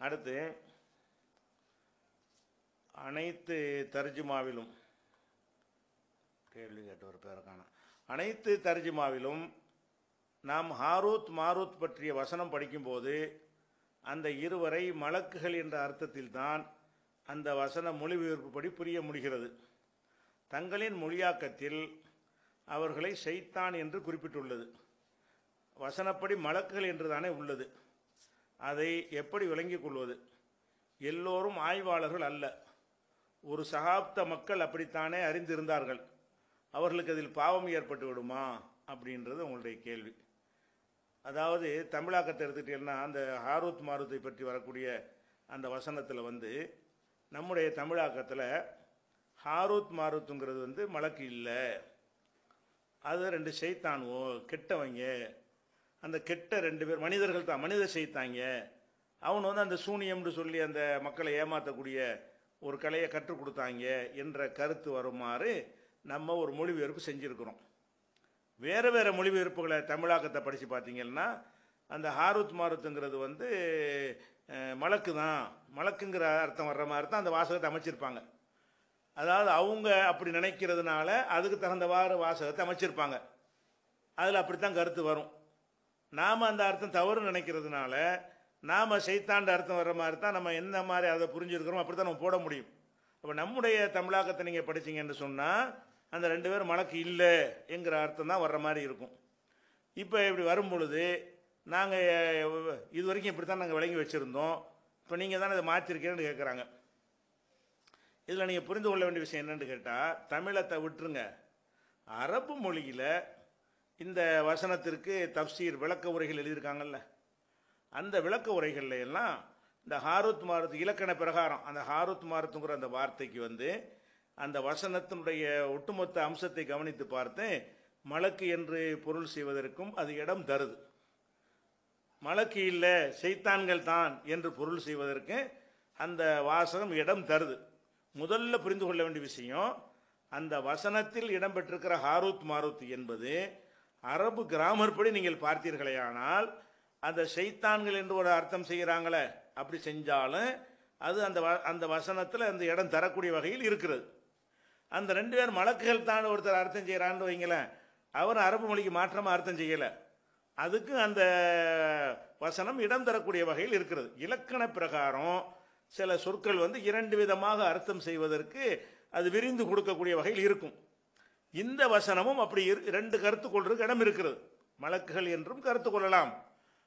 அடுத்து அனைத்து தர்ஜுமாவிலும் கேள்வி கேட்ட ஒரு பேரை அனைத்து தர்ஜுமாவிலும் நாம் ஹாரூத் மாரூத் பற்றிய வசனம் படிக்கும்போது அந்த இருவரை மலக்குகள் என்ற அர்த்தத்தில் தான் அந்த வசன மொழிபெயர்ப்புப்படி புரிய முடிகிறது. தங்களின் மொழியாக்கத்தில் அவர்களை செய்தான் என்று குறிப்பிட்டுள்ளது. வசனப்படி மலக்குகள் என்றுதானே உள்ளது. அதை எப்படி விளங்கிக் கொள்வது? எல்லோரும் ஆய்வாளர்கள் அல்ல. ஒரு சகாப்த மக்கள் அப்படித்தானே அறிந்திருந்தார்கள். அவர்களுக்கு அதில் பாவம் ஏற்பட்டு விடுமா? அப்படின்றது உங்களுடைய கேள்வி. அதாவது தமிழாக்கத்தை எடுத்துக்கிட்டீங்கன்னா அந்த ஹாரூத் மாருத்தை பற்றி வரக்கூடிய அந்த வசனத்தில் வந்து நம்முடைய தமிழாக்கத்தில் ஹாரூத் மாருத்துங்கிறது வந்து மலக்கு இல்லை. அது ரெண்டு செய்தானுவோ கெட்டவங்க அந்த கெட்ட ரெண்டு பேர் மனிதர்கள் தான் மனிதர் செய்தாங்க அவன் வந்து அந்த சூனியம்னு சொல்லி அந்த மக்களை ஏமாற்றக்கூடிய ஒரு கலையை கற்றுக் கொடுத்தாங்க என்ற கருத்து வருமாறு நம்ம ஒரு மொழிபெயர்ப்பு செஞ்சுருக்கிறோம். வேறு வேறு மொழிபெயர்ப்புகளை தமிழாக்கத்தை படித்து பார்த்தீங்கன்னா அந்த ஹாரூத் மாருத்துங்கிறது வந்து மலக்கு தான். மலக்குங்கிற அர்த்தம் வர்ற மாதிரி தான் அந்த வாசகத்தை அமைச்சிருப்பாங்க. அதாவது அவங்க அப்படி நினைக்கிறதுனால அதுக்கு தகுந்தவாறு வாசகத்தை அமைச்சிருப்பாங்க. அதில் அப்படித்தான் கருத்து வரும். நாம் அந்த அர்த்தம் தவறு நினைக்கிறதுனால நாம் செய்தாண்ட அர்த்தம் வர்ற மாதிரி தான் நம்ம என்ன மாதிரி அதை புரிஞ்சிருக்கிறோம் அப்படி தான் நம்ம போட முடியும். அப்போ நம்முடைய தமிழாக்கத்தை நீங்கள் படிச்சீங்கன்னு சொன்னால் அந்த ரெண்டு பேரும் மலக்கு இல்லை என்கிற அர்த்தம் தான் வர்ற மாதிரி இருக்கும். இப்போ இப்படி வரும் பொழுது நாங்கள் இது வரைக்கும் இப்படி தான் நாங்கள் விளங்கி வச்சுருந்தோம். இப்போ நீங்கள் தானே இதை மாற்றிருக்கேன்னு கேட்குறாங்க இதில் நீங்கள் புரிந்து கொள்ள வேண்டிய விஷயம் என்னென்னு கேட்டால் தமிழத்தை விட்டுருங்க. அரபு மொழியில் இந்த வசனத்திற்கு தப்சீர் விளக்க உரைகள் எழுதியிருக்காங்கல்ல. அந்த விளக்க உரைகளில் எல்லாம் இந்த ஹாரூத் மாரத் இலக்கண பிரகாரம் அந்த ஹாரூத் மாருத்துங்கிற அந்த வார்த்தைக்கு வந்து அந்த வசனத்தினுடைய ஒட்டுமொத்த அம்சத்தை கவனித்து பார்த்து மலக்கு என்று பொருள் செய்வதற்கும் அது இடம் தருது. மலக்கு இல்லை செய்தான்கள் தான் என்று பொருள் செய்வதற்கு அந்த வாசகம் இடம் தருது. முதல்ல புரிந்து கொள்ள வேண்டிய விஷயம் அந்த வசனத்தில் இடம்பெற்றிருக்கிற ஹாரூத் மாரூத் என்பது அரபு கிராமர் படி நீங்கள் பார்த்தீர்களேயானால் அந்த செய்தான்கள் என்று ஒரு அர்த்தம் செய்கிறாங்களே அப்படி செஞ்சாலும் அது அந்த வ- அந்த வசனத்தில் அந்த இடம் தரக்கூடிய வகையில் இருக்கிறது. அந்த ரெண்டு பேர் மலக்குகள் தான் ஒருத்தர் அர்த்தம் செய்கிறான்னு வைங்களேன் அவர் அரபு மொழிக்கு மாற்றமாக அர்த்தம் செய்யலை. அதுக்கு அந்த வசனம் இடம் தரக்கூடிய வகையில் இருக்கிறது. இலக்கண பிரகாரம் சில சொற்கள் வந்து இரண்டு விதமாக அர்த்தம் செய்வதற்கு அது விரிந்து கொடுக்கக்கூடிய வகையில் இருக்கும். இந்த வசனமும் அப்படி இரு- ரெண்டு கருத்து கொள்றதுக்கு இடம் இருக்கிறது. மலக்குகள் என்றும் கருத்து கொள்ளலாம்.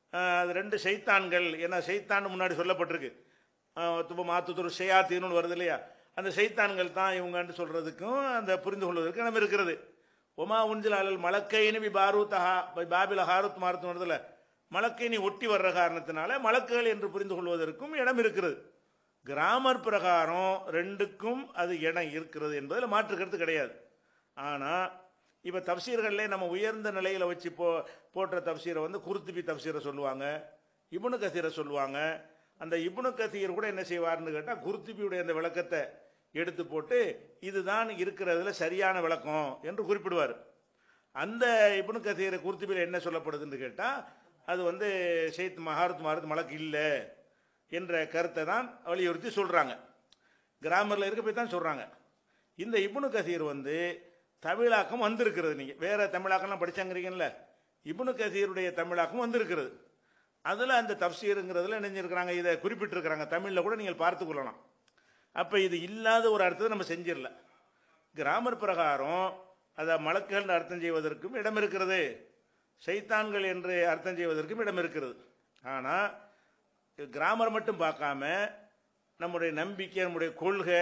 அது ரெண்டு சைத்தான்கள் ஏன்னா சைத்தான் முன்னாடி சொல்லப்பட்டிருக்கு. துப்ப மாத்துத்துரு வருது இல்லையா? அந்த சைத்தான்கள் தான் இவங்கன்னு சொல்றதுக்கும் அந்த புரிந்து கொள்வதற்கு இடம் இருக்கிறது. ஒமா உஞ்சில் அலல் மலக்கைனி பி பாரூத்தஹா பாபில ஹாரூத் மாருத்து மலக்கைனி ஒட்டி வர்ற காரணத்தினால மலக்குகள் என்று புரிந்து கொள்வதற்கும் இடம் இருக்கிறது. கிராமர் பிரகாரம் ரெண்டுக்கும் அது இடம் இருக்கிறது என்பதில் மாற்று கருத்து கிடையாது. ஆனால் இப்போ தப்சீர்கள்லே நம்ம உயர்ந்த நிலையில் வச்சு போ போட்ட தப்சீரை வந்து குருத்துபி தப்சீரை சொல்லுவாங்க இபுனு கசீரை சொல்லுவாங்க. அந்த இபுனு கசீர் கூட என்ன செய்வார்னு கேட்டால் குருத்துபியுடைய அந்த விளக்கத்தை எடுத்து போட்டு இதுதான் இருக்கிறதுல சரியான விளக்கம் என்று குறிப்பிடுவார். அந்த இபுனு கசீரை குருத்துபியில் என்ன சொல்லப்படுதுன்னு கேட்டால் அது வந்து ஷெய்த் மஹாரத் மஹாரத் மலக்கு இல்லை என்ற கருத்தை தான் வலியுறுத்தி சொல்கிறாங்க கிராமரில் இருக்க போய் தான் சொல்கிறாங்க இந்த இபுனு கசீர் வந்து தமிழாக்கம் வந்திருக்கிறது நீங்கள் வேறு தமிழாக்கம்லாம் படிச்சாங்கிறீங்கல்ல. இப்னு கசீருடைய தமிழாக்கம் வந்திருக்கிறது. அதில் அந்த தப்சீருங்கிறதுல நினைஞ்சிருக்கிறாங்க இதை குறிப்பிட்டிருக்கிறாங்க. தமிழில் கூட நீங்கள் பார்த்து கொள்ளலாம். அப்போ இது இல்லாத ஒரு அர்த்தத்தை நம்ம செஞ்சிடல. கிராமர் பிரகாரம் அதை மலக்குகள் அர்த்தம் செய்வதற்கும் இடம் இருக்கிறது. சைத்தான்கள் என்று அர்த்தம் செய்வதற்கும் இடம் இருக்கிறது. ஆனால் கிராமர் மட்டும் பார்க்காம நம்முடைய நம்பிக்கை நம்முடைய கொள்கை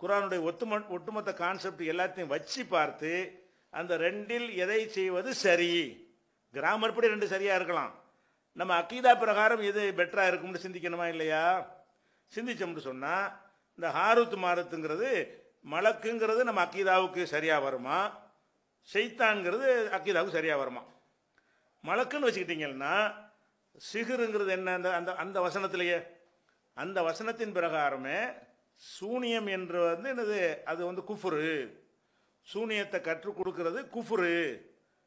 குரானுடைய ஒத்தும ஒட்டுமொத்த கான்செப்ட் எல்லாத்தையும் வச்சு பார்த்து அந்த ரெண்டில் எதை செய்வது சரி? கிராமர் படி ரெண்டு சரியா இருக்கலாம். நம்ம அக்கீதா பிரகாரம் எது பெட்டரா இருக்கும்னு சிந்திக்கணுமா இல்லையா? சிந்திச்சோம்னு சொன்னா இந்த ஹாரூத் மாருத்துங்கிறது மலக்குங்கிறது நம்ம அக்கீதாவுக்கு சரியா வருமா? செய்தான்ங்கிறது அக்கீதாவுக்கு சரியா வருமா? மலக்குன்னு வச்சுக்கிட்டீங்கன்னா சிகுருங்கிறது என்ன? அந்த அந்த அந்த வசனத்திலேயே. அந்த வசனத்தின் பிரகாரமே சூனியம் என்று வந்து என்னது? அது வந்து குஃபுரு. சூனியத்தை கற்றுக் கொடுக்கிறது குஃபுரு.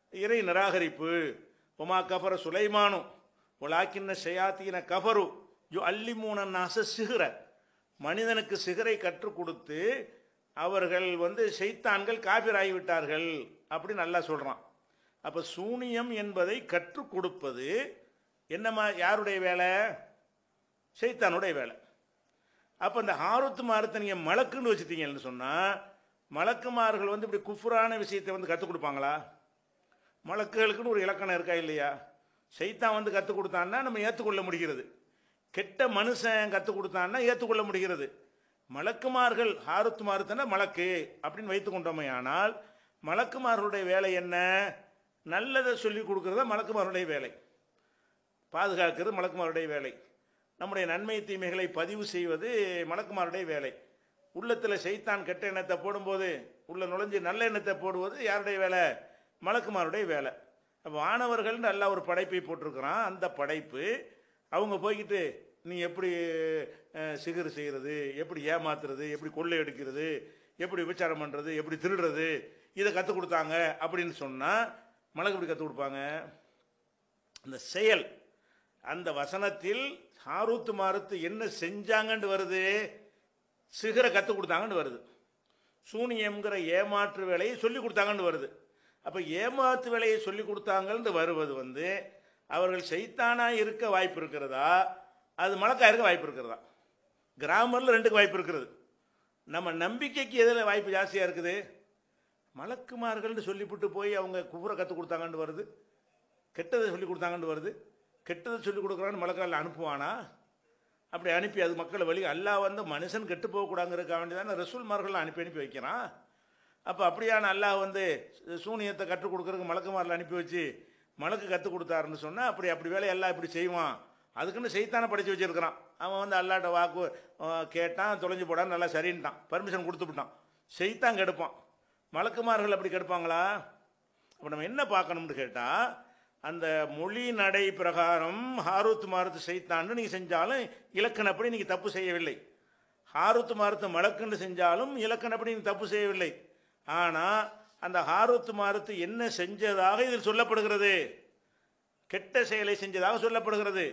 இறை நிராகரிப்பு. ஒமா கஃபர சுலைமானும் உலாக்கின்ன ஷயாத்தீன கஃபரு. யு அல்லிமூன நாச சிகர மனிதனுக்கு சிகரை கற்றுக் கொடுத்து அவர்கள் வந்து செய்தான்கள் காபிராகிவிட்டார்கள் அப்படி நல்லா சொல்கிறான் அப்போ சூனியம் என்பதை கற்றுக் கொடுப்பது என்னம்மா யாருடைய வேலை? செய்தானுடைய வேலை. அப்ப இந்த ஹாருத்து மாரத்தை நீங்க மலக்குன்னு வச்சுட்டீங்கன்னு சொன்னா மலக்குமார்கள் வந்து இப்படி குஃபுரான விஷயத்தை வந்து கற்றுக் கொடுப்பாங்களா? மலக்குகளுக்குன்னு ஒரு இலக்கணம் இருக்கா இல்லையா? சைத்தான் வந்து கற்றுக் கொடுத்தான்னா நம்ம ஏற்றுக்கொள்ள முடிகிறது. கெட்ட மனுஷன் கற்றுக் கொடுத்தான்னா ஏற்றுக்கொள்ள முடிகிறது. மலக்குமார்கள் ஹாருத்து மாறுத்தன மலக்கு அப்படின்னு வைத்துக் கொண்டோமே ஆனால் மலக்குமார்களுடைய வேலை என்ன? நல்லதை சொல்லி கொடுக்கறத மலக்குமாருடைய வேலை. பாதுகாக்கிறது மலக்குமாருடைய வேலை. நம்முடைய நன்மை தீமைகளை பதிவு செய்வது மலக்குமாருடைய வேலை. உள்ளத்தில் செய்தான் கெட்ட எண்ணத்தை போடும்போது உள்ள நுழைஞ்சு நல்ல எண்ணத்தை போடுவது யாருடைய வேலை? மலக்குமாருடைய வேலை. அப்போ வானவர்கள் நல்ல ஒரு படைப்பை போட்டிருக்கிறான். அந்த படைப்பு அவங்க போய்கிட்டு நீ எப்படி சிகிர் சிகர் செய்கிறது எப்படி ஏமாத்துறது? எப்படி கொள்ளை எடுக்கிறது எப்படி விபச்சாரம் பண்ணுறது எப்படி திருடுறது? இதை கற்றுக் கொடுத்தாங்க அப்படின்னு சொன்னால் மலக்கு எப்படி கற்றுக் கொடுப்பாங்க? இந்த செயல் அந்த வசனத்தில் ஹாரூத்து மாறுத்து என்ன செஞ்சாங்கன்னு வருது? சிகரை கற்றுக் கொடுத்தாங்கன்னு வருது. சூனியம்ங்கிற ஏமாற்று வேலையை சொல்லி கொடுத்தாங்கன்னு வருது. அப்போ ஏமாற்று வேலையை சொல்லி கொடுத்தாங்கன்னு வருவது வந்து அவர்கள் செய்தானா இருக்க வாய்ப்பு இருக்கிறதா? அது மலக்கா இருக்க வாய்ப்பு இருக்கிறதா? கிராமரில் ரெண்டுக்கு வாய்ப்பு இருக்கிறது நம்ம நம்பிக்கைக்கு எதில் வாய்ப்பு ஜாஸ்தியாக இருக்குது? மலக்குமார்கள்னு சொல்லிவிட்டு போய் அவங்க குபுரை கற்றுக் கொடுத்தாங்கன்னு வருது. கெட்டதை சொல்லி கொடுத்தாங்கன்னு வருது. கெட்டதை சொல்லிக் கொடுக்குறான்னு மலக்கால் அனுப்புவானா? அப்படி அனுப்பி அது மக்களை வழி அல்லாஹ் வந்து மனுஷன் கெட்டு போகக்கூடாங்கிறதுக்காக வேண்டி தானே ரசூல்மார்கள் அனுப்பி அனுப்பி வைக்கிறான். அப்போ அப்படியான அல்லாஹ் வந்து சூனியத்தை கற்றுக் கொடுக்குறதுக்கு மலக்குமாரில் அனுப்பி வச்சு மலக்கு கற்றுக் கொடுத்தாருன்னு சொன்னால் அப்படி அப்படி வேலை எல்லாம் இப்படி செய்வான். அதுக்குன்னு செய்தானே படித்து வச்சுருக்கிறான். அவன் வந்து அல்லாட்ட வாக்கு கேட்டான் தொலைஞ்சு போடான்னு நல்லா சரின்ட்டான். பர்மிஷன் கொடுத்து விட்டான். செய்தான் கெடுப்பான். மலக்குமார்கள் அப்படி கெடுப்பாங்களா? அப்போ நம்ம என்ன பார்க்கணும்னு கேட்டால் அந்த மொழி நடை பிரகாரம் ஹாரூத் மாருத்து செய்தான்னு நீங்கள் செஞ்சாலும் இலக்கணப்படி நீங்கள் தப்பு செய்யவில்லை. ஹாரூத் மாருத்து மலக்குன்னு செஞ்சாலும் இலக்கணப்படி நீங்கள் தப்பு செய்யவில்லை. ஆனால் அந்த ஹாரூத் மாருத்து என்ன செஞ்சதாக இதில் சொல்லப்படுகிறது? கெட்ட செயலை செஞ்சதாக சொல்லப்படுகிறது.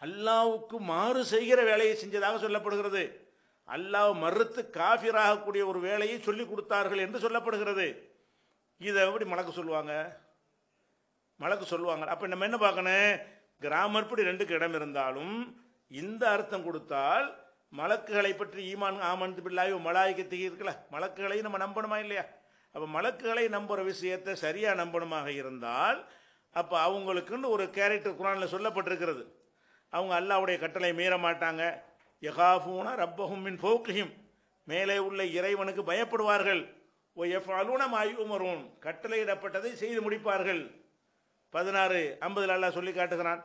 அல்லாவுக்கு மாறு செய்கிற வேலையை செஞ்சதாக சொல்லப்படுகிறது. அல்லாஹ் மறுத்து காஃபிராகக்கூடிய ஒரு வேலையை சொல்லி கொடுத்தார்கள் என்று சொல்லப்படுகிறது. இதை எப்படி மலக்கு சொல்லுவாங்க? மலக்கு சொல்லுவாங்க. அப்ப நம்ம என்ன பார்க்கணும்? கிராமர்படி ரெண்டுக்கு இடம் இருந்தாலும் இந்த அர்த்தம் கொடுத்தால் மலக்குகளை பற்றி ஈமான் ஆமன் பிள்ளாயோ மலாய்க்கு இருக்குல்ல? மலக்குகளை நம்ம நம்பணுமா இல்லையா? அப்போ மலக்குகளை நம்புற விஷயத்தை சரியா நம்பணுமாக இருந்தால் அப்போ அவங்களுக்குன்னு ஒரு கேரக்டர் குரான்ல சொல்லப்பட்டிருக்கிறது. அவங்க அல்லாவுடைய கட்டளை மீற மாட்டாங்க. யகாஃபூனா ரப்பஹும் மின் ஃபோக்ஹிம். மேலே உள்ள இறைவனுக்கு பயப்படுவார்கள். ஓ எஃப் அலுனம் ஆயுமரும் கட்டளையிடப்பட்டதை செய்து முடிப்பார்கள். பதினாறு ஐம்பதுல அல்லாஹ் சொல்லி காட்டுகிறான்.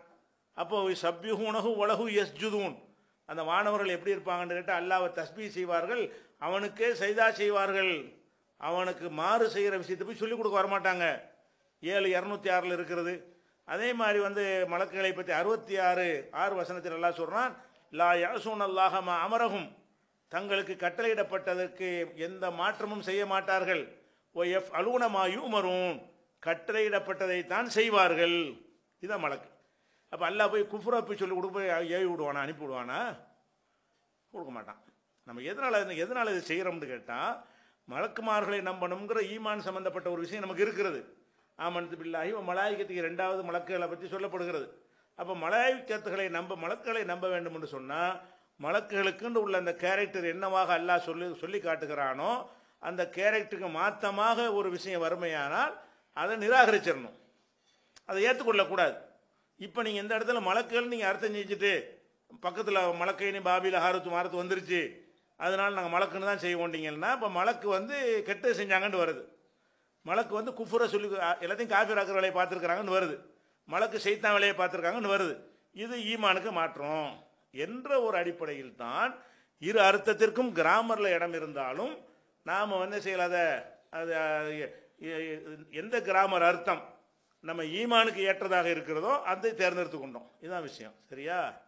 அப்போ சப்யுகுனகு உலகு எஸ்ஜுதூன் அந்த வானவர்கள் எப்படி இருப்பாங்கன்னு கேட்டால் அல்லாவை தஸ்பி செய்வார்கள் அவனுக்கே செய்தா செய்வார்கள். அவனுக்கு மாறு செய்கிற விஷயத்தை போய் சொல்லிக் கொடுக்க வரமாட்டாங்க. ஏழு இரநூத்தி ஆறில் இருக்கிறது. அதே மாதிரி வந்து மலக்குகளை பற்றி அறுபத்தி ஆறு ஆறு வசனத்தில் எல்லாம் சொல்கிறான் லா யசூன் அல்லாஹமா அமரகும் தங்களுக்கு கட்டளையிடப்பட்டதற்கு எந்த மாற்றமும் செய்ய மாட்டார்கள். ஓ எஃப் அலுவனமாயும் உமரும் கட்டளையிடப்பட்டதைத்தான் செய்வார்கள். இதான் மலக்கு அப்போ அல்லா போய் குஃப்ரா போய் சொல்லி கொடுப்ப போய் ஏவி விடுவானா அனுப்பி விடுவானா? கொடுக்க மாட்டான். நம்ம எதனால் எதனால் இதை செய்கிறோம்னு கேட்டால் மலக்குமார்களை நம்பணுங்கிற ஈமான் சம்பந்தப்பட்ட ஒரு விஷயம் நமக்கு இருக்கிறது. ஆமனத்து பில்லாகி மலாய்க்கத்துக்கு ரெண்டாவது மலக்குகளை பற்றி சொல்லப்படுகிறது. அப்போ மலாய்க்கத்துகளை நம்ப மலக்குகளை நம்ப வேண்டும் என்று சொன்னால் மலக்குகளுக்குன்னு உள்ள அந்த கேரக்டர் என்னவாக அல்லாஹ் சொல்லி சொல்லி காட்டுகிறானோ அந்த கேரக்டருக்கு மாற்றமாக ஒரு விஷயம் வறுமையானால் அதை நிராகரிச்சிடணும் அதை ஏற்றுக்கொள்ளக்கூடாது. இப்போ நீங்கள் இந்த இடத்துல மலக்குகள் நீங்கள் அர்த்தம் செஞ்சுட்டு பக்கத்தில் மலக்கைன்னு பாபியில் ஆரத்து மாரத்து வந்துருச்சு அதனால் நாங்கள் மலக்குன்னு தான் செய்வோண்டீங்கன்னா இப்போ மலக்கு வந்து கெட்டது செஞ்சாங்கன்னு வருது. மலக்கு வந்து குஃபுரை சொல்லி எல்லாத்தையும் காஃபிராக்கிற வேலையை பார்த்துருக்குறாங்கன்னு வருது. மலக்கு செய்தான் வேலையை பார்த்துருக்காங்கன்னு வருது. இது ஈமானுக்கு மாற்றம் என்ற ஒரு அடிப்படையில் தான் இரு அர்த்தத்திற்கும் கிராமரில் இடம் இருந்தாலும் நாம் வந்து செய்யலாத அது எந்த கிராமர் அர்த்தம் நம்ம ஈமானுக்கு ஏற்றதாக இருக்கிறதோ அதை தேர்ந்தெடுத்து கொண்டோம். இதுதான் விஷயம். சரியா?